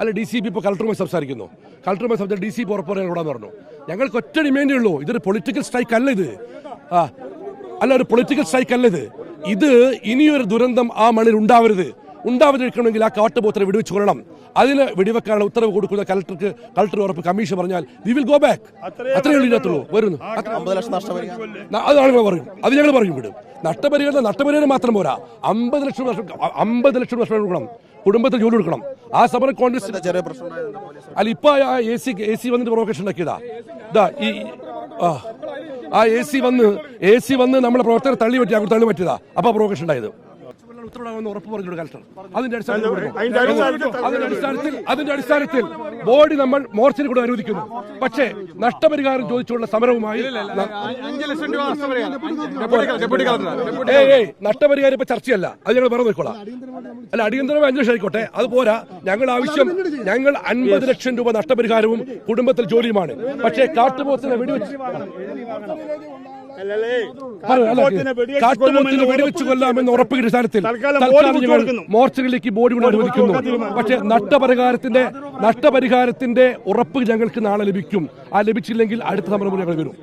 അല്ല D C P ഇപ്പോൾ കളക്ടറുമായി സംസാരിക്കുന്നു. കളക്ടറുമായി സംസാരിച്ച് ഡി സി പി ഉറപ്പ് പറയാൻ കൂടാന്ന് പറഞ്ഞു. ഞങ്ങൾക്ക് ഒറ്റ ഡിമാൻഡേ ഉള്ളൂ. ഇതൊരു പൊളിറ്റിക്കൽ സ്ട്രൈക്ക് അല്ല ഇത്. ആ അല്ല ഒരു പൊളിറ്റിക്കൽ സ്ട്രൈക്ക് അല്ല ഇത്. ഇത് ഇനിയൊരു ദുരന്തം ആ മണ്ണിൽ ഉണ്ടാവരുത്. ഉണ്ടാവാതിരിക്കണമെങ്കിൽ ആ കാട്ടുപോത്തിനെ വെടിവെച്ച് കൊള്ളണം അതിന് വെടിവെക്കാനുള്ള ഉത്തരവ് കൊടുക്കുന്ന കലക്ടർക്ക് കലക്ടർ ഉറപ്പ് കമ്മീഷൻ പറഞ്ഞാൽ വി വിൽ ഗോ ബാക്ക് അത്രയേ ഉള്ളൂ ഇതിനകത്തുള്ളൂ. വരുന്നു. അതാണ് ഞങ്ങൾ പറയും അത് ഞങ്ങൾ പറയും വിടും നഷ്ടപരിഹാരം നഷ്ടപരിഹാരം മാത്രം പോരാ. അമ്പത് ലക്ഷം വർഷം അമ്പത് ലക്ഷം വർഷം കൊടുക്കണം. കുടുംബത്തിൽ ജോലി കൊടുക്കണം. ആ സമരം കോൺഗ്രസ് അല്ല ഇപ്പൊ ആ എ സി എ സി വന്നിട്ട് പ്രൊവക്കേഷൻ ഉണ്ടാക്കിയതാ. ഇതാ ഈ ആ എ സി വന്ന് എ സി വന്ന് നമ്മളെ പ്രവർത്തകർ തള്ളി പറ്റി അങ്ങോട്ട് തള്ളി പറ്റിയതാ. അപ്പൊ പ്രൊവക്കേഷൻ ഉണ്ടായത്. ഉത്തരവാദിത്തം ഉറപ്പ് പറഞ്ഞു. കലക്ടർ അതിന്റെ അടിസ്ഥാനത്തിൽ അതിന്റെ അടിസ്ഥാനത്തിൽ അതിന്റെ അടിസ്ഥാനത്തിൽ ബോഡി നമ്മൾ മോർച്ചറി കൂടെ അനുവദിക്കുന്നു. പക്ഷേ നഷ്ടപരിഹാരം ചോദിച്ചുള്ള സമരവുമായി നഷ്ടപരിഹാരം. ഇപ്പൊ ചർച്ചയല്ല. അത് ഞങ്ങൾ പറഞ്ഞു നോക്കോളാം അല്ല അടിയന്തരമായി അത് പോരാ. ഞങ്ങൾ ആവശ്യം ഞങ്ങൾ അൻപത് ലക്ഷം രൂപ നഷ്ടപരിഹാരവും കുടുംബത്തിൽ ജോലിയുമാണ്. പക്ഷേ കാട്ടുപോത്തിനെ വെടിവെച്ച് കാട്ടുപോത്തിനെ വെടിവെച്ച് കൊല്ലാമെന്ന് ഉറപ്പ് സ്ഥാനത്തിൽ സ്ഥലത്തിൽ ഞങ്ങൾ ബോഡി കൊണ്ട് അനുവദിക്കുന്നു. പക്ഷേ നഷ്ടപരിഹാരത്തിന്റെ നഷ്ടപരിഹാരത്തിന്റെ ഉറപ്പ് ഞങ്ങൾക്ക് നാളെ ലഭിക്കും. ആ ലഭിച്ചില്ലെങ്കിൽ അടുത്ത സമരം ഞങ്ങൾ വരും.